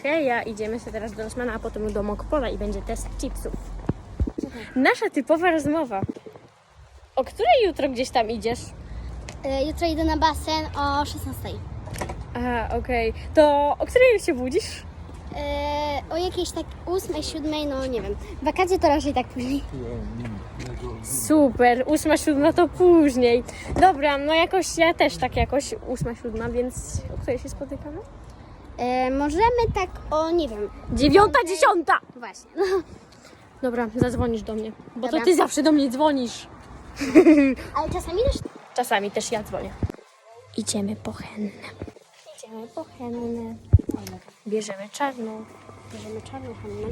Okej, a idziemy sobie teraz do Rosmana, a potem do Mokpola i będzie test chipsów. Nasza typowa rozmowa. O której jutro gdzieś tam idziesz? E, Jutro idę na basen o 16. Aha, okej. To o której się budzisz? E, o jakiejś tak 8, 7, no nie wiem. Wakacje to raczej tak później. Super, ósma, siódma to później. Dobra, no jakoś ja też tak jakoś ósma, siódma, więc o której się spotykamy? E, możemy tak o, nie wiem, Dziewiąta, dziesiąta! właśnie. Dobra, zadzwonisz do mnie, bo Dobra. to ty zawsze do mnie dzwonisz. Ale czasami też Czasami też ja dzwonię. Idziemy po hennę. Idziemy po hennę. Bierzemy czarną. bierzemy czarną hannę.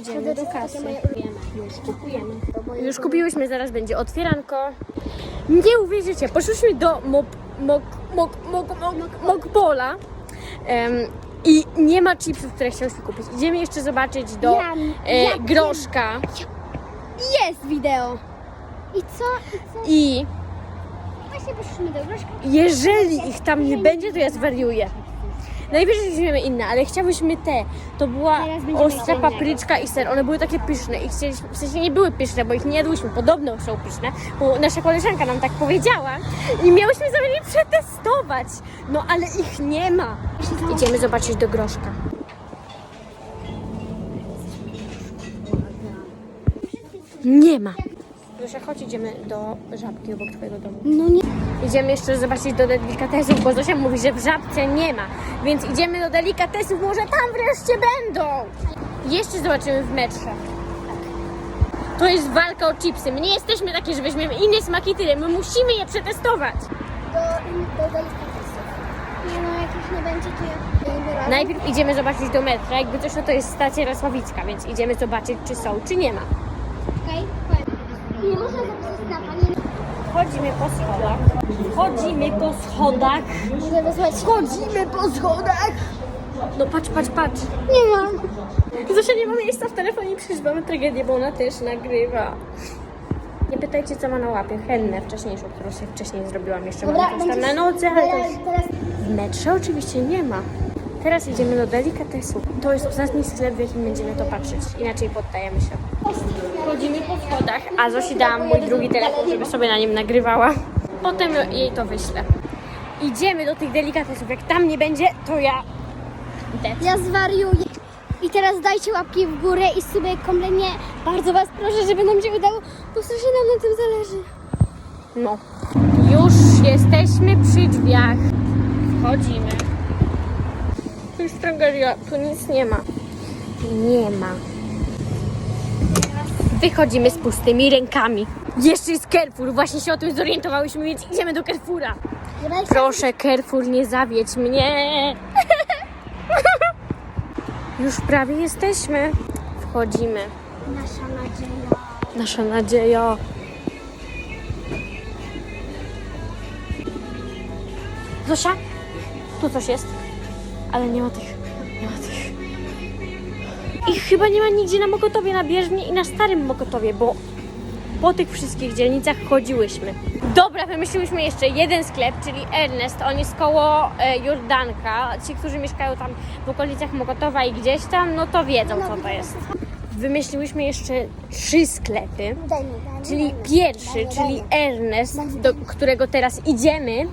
Idziemy do kasy. kupujemy. Już kupiłyśmy, zaraz będzie otwieranko. Nie uwierzycie, poszłyśmy do mop, mok, mok, mok, mok, mokpola em, i nie ma chipsów, które chciałyśmy kupić. Idziemy jeszcze zobaczyć do Ja- e, ja groszka Jest wideo! I co? I co? i Właśnie poszliśmy do groszka. jeżeli ich tam nie będzie, to ja zwariuję. Najwyżej weźmiemy inne, ale chciałyśmy te. To była Teraz będziemy ostra papryczka i ser. One były takie pyszne i chcieliśmy, w sensie nie były pyszne, bo ich nie jadłyśmy. Podobno są pyszne, bo nasza koleżanka nam tak powiedziała i miałyśmy zamiar je przetestować. No ale ich nie ma. Idziemy zobaczyć do groszka. Nie ma. Zosia, chodź idziemy do żabki obok twojego domu. No nie. Idziemy jeszcze zobaczyć do delikatesów, bo Zosia mówi, że w żabce nie ma. Więc idziemy do delikatesów, może tam wreszcie będą. Jeszcze zobaczymy w metrze. To jest walka o chipsy. My nie jesteśmy takie, że weźmiemy inne smaki tyle. My musimy je przetestować. Do, do delikatesów. Nie no, jak już nie będzie, to ja. Najpierw idziemy zobaczyć do metra. Jakby coś, no to jest stacja Rasławicka, więc idziemy zobaczyć, czy są, czy nie ma. Okej, powiem. Nie można zapisać na panie. Chodzimy po schodach. Chodzimy po schodach. Muszę wysłać. Chodzimy po schodach. No patrz, patrz, patrz. Nie mam. Zosia nie ma miejsca w telefonie, przecież mamy tragedię, bo ona też nagrywa. Nie pytajcie, co ma na łapie. Hennę wcześniejszą, którą sobie wcześniej zrobiłam. Jeszcze mam coś tam na nocy, ale teraz W metrze oczywiście nie ma. Teraz idziemy do delikatesu. To jest ostatni sklep, w jakim będziemy to patrzeć. Inaczej poddajemy się. Chodzimy po schodach, a Zosi dałam mój drugi telefon, żeby sobie na nim nagrywała. Potem jej to wyślę. Idziemy do tych delikatesów. Jak tam nie będzie, to ja... Ja zwariuję. I teraz dajcie łapki w górę i sobie kompletnie bardzo was proszę, żeby nam się udało, bo strasznie nam na tym zależy. No. Już jesteśmy przy drzwiach. Wchodzimy. Jest tragedia, tu nic nie ma. Nie ma. Wychodzimy z pustymi rękami. Jeszcze jest Carrefour, właśnie się o tym zorientowałyśmy, więc idziemy do Carrefoura. Proszę, Carrefour, nie zawiedź mnie. Już prawie jesteśmy. Wchodzimy. Nasza nadzieja. Nasza nadzieja. Zosia, tu coś jest, ale nie ma tych, nie ma tych. Ich chyba nie ma nigdzie na Mokotowie, na Bieżnie i na Starym Mokotowie, bo po tych wszystkich dzielnicach chodziłyśmy. Dobra, wymyśliłyśmy jeszcze jeden sklep, czyli Ernest. On jest koło e, Jordanka. Ci, którzy mieszkają tam w okolicach Mokotowa i gdzieś tam, no to wiedzą, co to jest. Wymyśliłyśmy jeszcze trzy sklepy. Czyli pierwszy, czyli. Ernest, do którego teraz idziemy.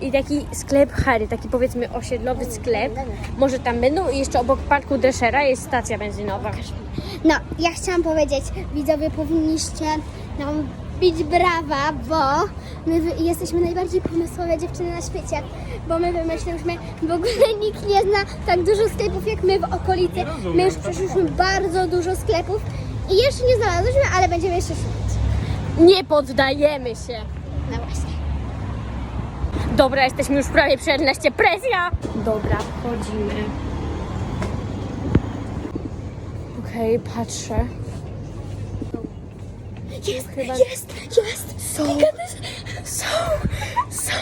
I taki sklep Harry, taki powiedzmy osiedlowy sklep. Może tam będą i jeszcze obok parku Dreszera jest stacja benzynowa. No, ja chciałam powiedzieć, widzowie, powinniście nam bić brawa, bo my jesteśmy najbardziej pomysłowe dziewczyny na świecie, bo my wymyśliłyśmy, w ogóle nikt nie zna tak dużo sklepów jak my w okolicy. My już przeszliśmy bardzo dużo sklepów i jeszcze nie znalazłyśmy, ale będziemy jeszcze szukać. Nie poddajemy się. No właśnie. Dobra, jesteśmy już prawie przy Erneście. Presja! Dobra, wchodzimy. Okej, patrzę. Jest, Chyba- jest, jest! Są, są, są.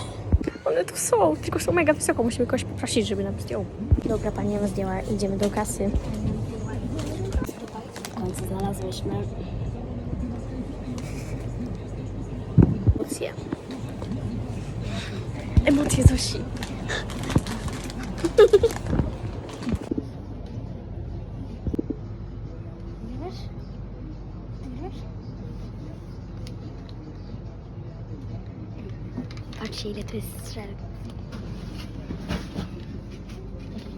One tu są, tylko są mega wysoko. Musimy kogoś poprosić, żeby nam zdjął. Dobra, pani nam zdjęła. Idziemy do kasy. W końcu znalazłyśmy. Emocje. Emocje Zosi. Patrzcie, ile to jest strzel.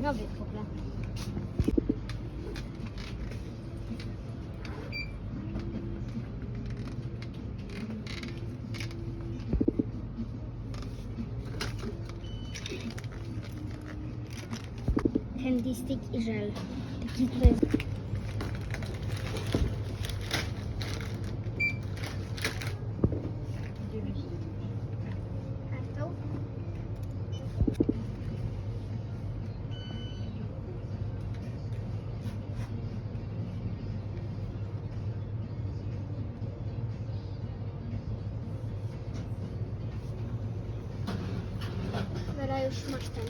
Nowy w ogóle. I żel. Taki to jest. Kartą? Wera, już masz ten.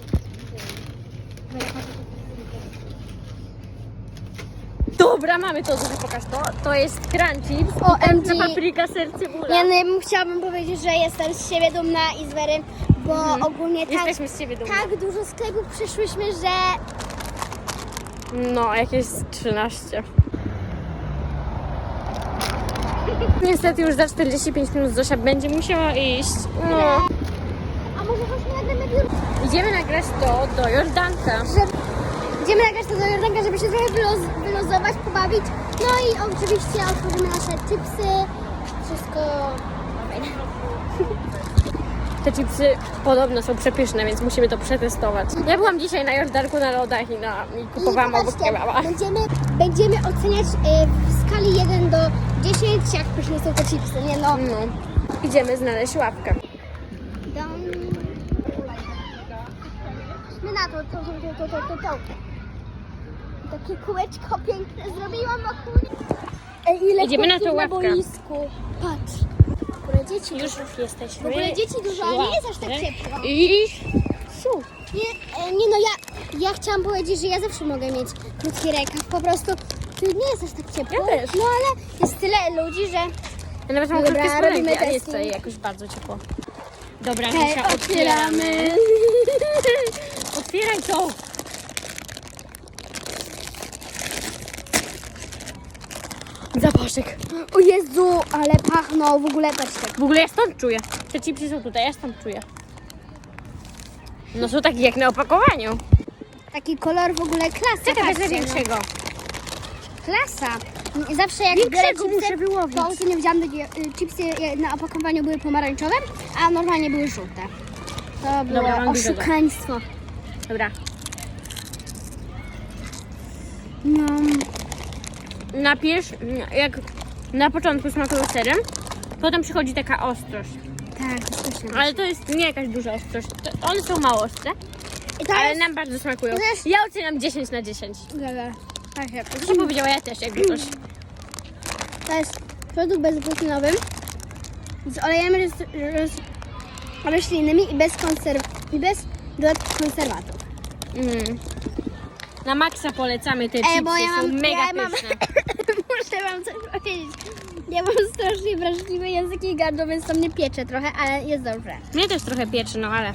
Dobra, mamy to, Zuzi, pokaż to. To jest crunchy, OMG. paprika, ser, cebula. Ja nie, chciałabym powiedzieć, że jestem z siebie dumna i z Wery, bo ogólnie tak, Jesteśmy z ciebie dumni. tak dużo sklepów przyszłyśmy, że No, jakieś 13. Niestety już za 45 minut Zosia będzie musiała iść. No. A może właśnie nagramy biur? Idziemy nagrać to do Jordanka. Że... Idziemy nagrać to do Jordanka, żeby się trochę wyloz... wylozować, pobawić. No i oczywiście otworzymy nasze chipsy. Wszystko fajne. Te chipsy podobno są przepyszne, więc musimy to przetestować. Ja byłam dzisiaj na Jordanku na lodach i, na, i kupowałam I obok kebaba. będziemy, będziemy oceniać y, w skali 1 do 10, jak pyszne są te chipsy, nie no. No. Idziemy znaleźć łapkę. To, to, to, to, to, to, to. Takie kółeczko piękne zrobiłam wokół. Ej, ile Idziemy na chłopców ławkę. boisku. Patrz. W ogóle dzieci Już dużo. jesteśmy. W ogóle dzieci dużo, ale nie jest aż tak ciepło. I... Siu. Nie, e, nie no, ja, ja chciałam powiedzieć, że ja zawsze mogę mieć krótki rękaw. Po prostu tu nie jest aż tak ciepło. Ja też. No ale jest tyle ludzi, że... Ja nawet mam Dobra, krótkie spodenki, robimy a nie jest tutaj jakoś bardzo ciepło. Dobra, Hej, Zosia, otwieramy. Otwieraj to! Zapaszek. O Jezu, ale pachną w ogóle, patrzcie. W ogóle ja stąd czuję. Te chipsy są tutaj, ja stąd czuję. No są takie jak na opakowaniu. Taki kolor w ogóle klasa. Czekaj, wezmę patrzcie, no. większego. Klasa. Zawsze jak Większego biorę chipsy, muszę wyłowić. ostatnio widziałam takie y, chipsy y, na opakowaniu były pomarańczowe, a normalnie były żółte. To było Dobra, mam oszukaństwo. Dobra. No, Napierz, jak na początku smakują serem, potem przychodzi taka ostrość. tak, słyszę. Ale to jest nie jakaś duża ostrość. To, one są mało ostre, ale jest... nam bardzo smakują. Wiesz- Ja oceniam 10 na 10. Dobra. Tak, jak- Co powiedziała ja też, jakby coś. To jest produkt bezglutenowy z olejem roz, roz, roślinnymi i bez, konserw- i bez konserwatów. Mm. Na maksa polecamy te chipsy, bo ja są mam- mega ja mam- pyszne. Muszę wam coś powiedzieć. Ja mam strasznie wrażliwy język i gardło, więc to mnie piecze trochę, ale jest dobrze. Mnie też trochę pieczy, no ale...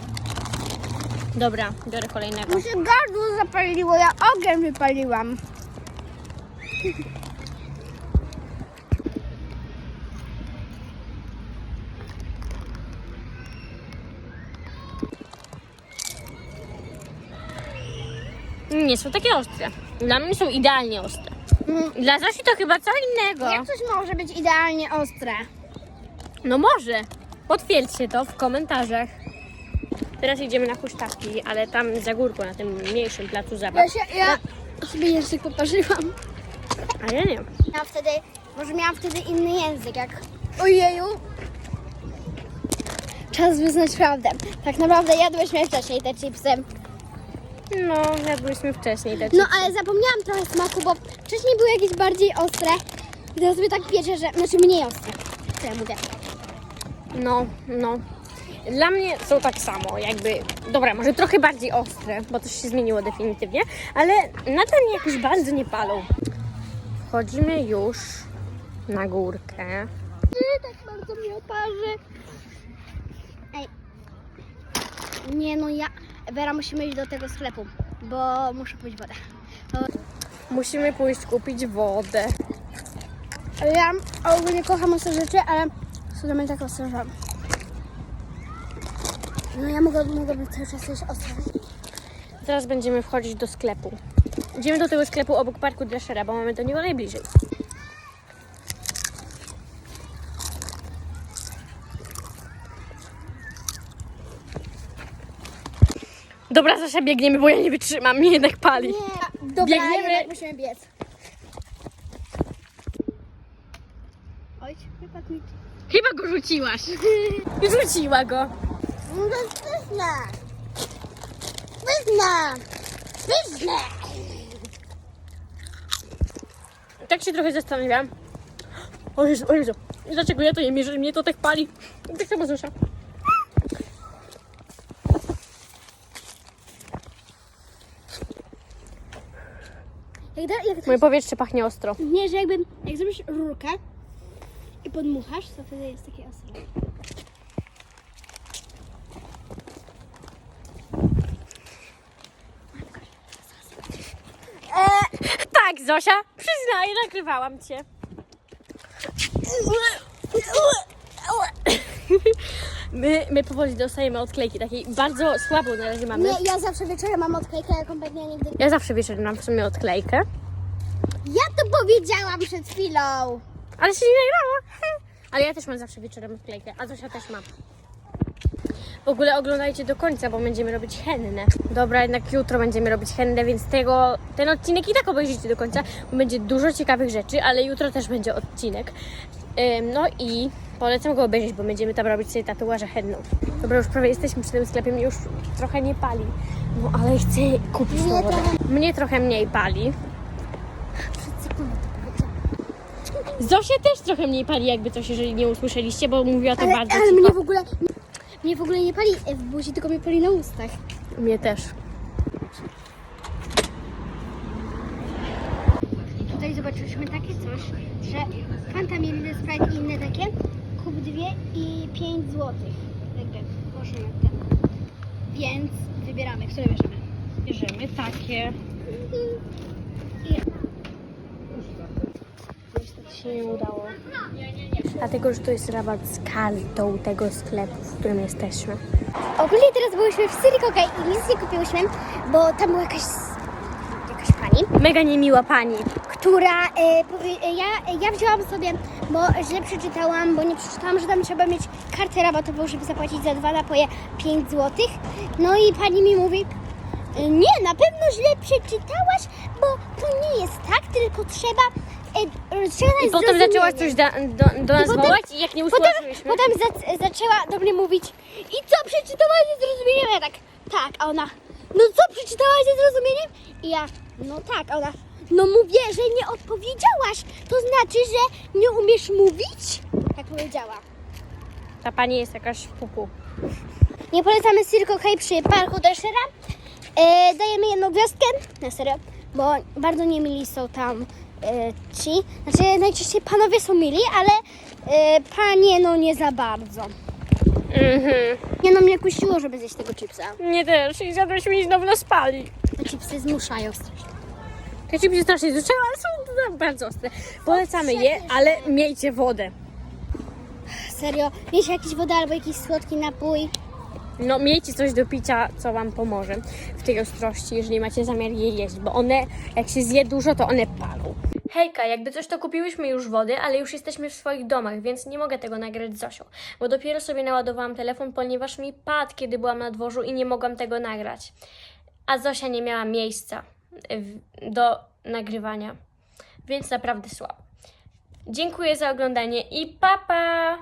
Dobra, biorę kolejnego. Mi się gardło zapaliło, ja ogień wypaliłam. Nie są takie ostre. Dla mnie są idealnie ostre. Dla Zosi to chyba co innego. Jak coś może być idealnie ostre? No może. Potwierdźcie to w komentarzach. Teraz idziemy na huśtawki, ale tam za górką, na tym mniejszym placu zabaw. Ja, się, ja sobie język poparzyłam. A ja nie. Miałam wtedy, może miałam wtedy inny język, jak ojeju. Czas wyznać prawdę. Tak naprawdę jadłyśmy wcześniej te chipsy. No, jadłyśmy wcześniej te No ale zapomniałam trochę smaku, bo wcześniej były jakieś bardziej ostre. I teraz mnie tak piecze, że... Znaczy mniej ostre. Co ja mówię? No, no. Dla mnie są tak samo, jakby, dobra, może trochę bardziej ostre, bo coś się zmieniło definitywnie, ale nadal mnie jakoś bardzo nie palą. Wchodzimy już na górkę. Nie, tak bardzo mnie oparzy. Ej. Nie no, ja... Wera, musimy iść do tego sklepu, bo muszę pójść wodę. To... Musimy pójść kupić wodę. Ja ogólnie kocham ostre rzeczy, ale mnie tak ostre, że... No ja mogłabym, mogłabym cały czas coś ostre. Teraz będziemy wchodzić do sklepu. Idziemy do tego sklepu obok parku dla Szera, bo mamy do niego najbliżej. Dobra, Zosia, biegniemy, bo ja nie wytrzymam, mnie jednak pali. Nie, dobra, Biegniemy. jednak musimy biec. Oj, mi. Chyba go rzuciłaś. Rzuciła go. No wyzna! Wyzna! Wyzna! Tak się trochę zastanawiam. O Jezu, o Jezu. Dlaczego ja to nie mierzę? Mnie to tak pali. Tak samo Zosia. Jak, Moje powietrze pachnie ostro. Nie, że jakby, jak zrobisz rurkę i podmuchasz, to wtedy jest takie ostre. Tak, Zosia, przyznaję, nagrywałam cię. My, my powoli dostajemy odklejki, takiej bardzo słabą na razie mamy. Nie, ja zawsze wieczorem mam odklejkę, ja kompletnie nigdy... Ja zawsze wieczorem mam w sumie odklejkę, to powiedziałam przed chwilą! ale się nie nagrała. Ale ja też mam zawsze wieczorem odklejkę, a Zosia też ma. W ogóle oglądajcie do końca, bo będziemy robić hennę. Dobra, jednak jutro będziemy robić hennę, więc tego, ten odcinek i tak obejrzyjcie do końca, bo będzie dużo ciekawych rzeczy, ale jutro też będzie odcinek. Ym, no i polecam go obejrzeć, bo będziemy tam robić sobie tatuaże henną. Dobra, już prawie jesteśmy przy tym sklepie, mnie już trochę nie pali, no ale chcę kupić tą wodę. Mnie trochę mniej pali. Zosię też trochę mniej pali, jakby coś, jeżeli nie usłyszeliście, bo mówiła to Ale, bardzo ale cicho. mnie w ogóle... Mnie w ogóle nie pali w buzi, tylko mnie pali na ustach. Mnie też. Tutaj zobaczyliśmy takie coś, że Fanta mieli Sprite i inne takie, kup dwie i 5 złotych. Jakby możemy ten. Więc wybieramy, które bierzemy. Bierzemy takie. Się nie udało. Dlatego, że to jest rabat z kartą tego sklepu, w którym jesteśmy. Ogólnie teraz byłyśmy w Syrikoka i nic nie kupiłyśmy, bo tam była jakaś, jakaś pani, Mega niemiła pani. która e, powie, e, ja, ja wzięłam sobie, bo źle przeczytałam, bo nie przeczytałam, że tam trzeba mieć kartę rabatową, żeby zapłacić za dwa napoje 5 zł. No i pani mi mówi, e, nie, na pewno źle przeczytałaś, bo to nie jest tak, tylko trzeba trzeba I potem zaczęła coś da, do, do nas potem- wołać i jak nie Potem, usłyszeliśmy... potem za, zaczęła do mnie mówić i co, przeczytałaś ze zrozumieniem? Ja tak, tak, a ona, no co, przeczytałaś ze zrozumieniem? I ja, no tak, a ona, no mówię, że nie odpowiedziałaś, to znaczy, że nie umiesz mówić? Tak powiedziała. Ta pani jest jakaś pupu. Nie polecamy Circo K przy parku Deszera. E, dajemy jedną gwiazdkę, na serio, bo bardzo niemili są tam ci. Znaczy najczęściej panowie są mili, ale e, panie no nie za bardzo. Mhm. Nie no, mnie kusiło, żeby zjeść tego chipsa. Nie też. I zjadłyśmy i znowu nas pali. Te chipsy zmuszają strasznie. Te chipsy strasznie zuczyły, ale są bardzo ostre. Polecamy je, ale miejcie wodę. Serio, mieć jakiś wodę albo jakiś słodki napój. No, miejcie coś do picia, co Wam pomoże w tej ostrości, jeżeli macie zamiar je jeść, bo one, jak się zje dużo, to one palą. Hejka, jakby coś to kupiłyśmy już wody, ale już jesteśmy w swoich domach, więc nie mogę tego nagrać z Zosią, bo dopiero sobie naładowałam telefon, ponieważ mi padł, kiedy byłam na dworzu i nie mogłam tego nagrać. A Zosia nie miała miejsca do nagrywania, więc naprawdę słabo. Dziękuję za oglądanie i pa pa!